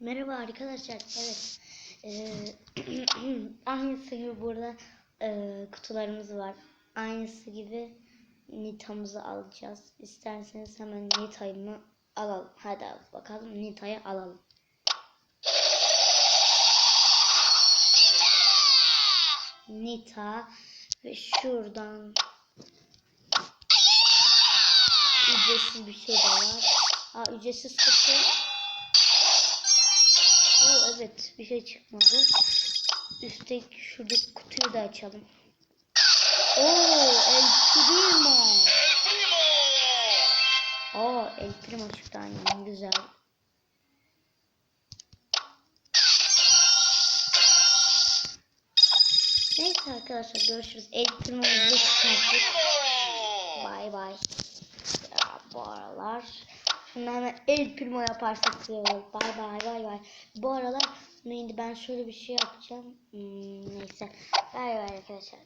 Merhaba arkadaşlar. Evet. Ee, aynısı gibi burada e, kutularımız var. Aynısı gibi Nita'mızı alacağız. İsterseniz hemen Nita'yı alalım. Hadi al bakalım Nita'yı alalım. Nita ve şuradan ücretsiz bir şey de var. Aa ücretsiz kutu. Evet bir şey çıkmadı. Üstteki şuradaki kutuyu da açalım. Oo El Primo. Oo El Primo çıktı aynen güzel. Neyse arkadaşlar görüşürüz. El Primo'muzu çıkarttık. Bay bay. Ya bu aralar hemen El Primo yaparsak. Bay bay bay bay. Bu aralar neydi ben şöyle bir şey yapacağım. Hmm, neyse. Bay bay arkadaşlar.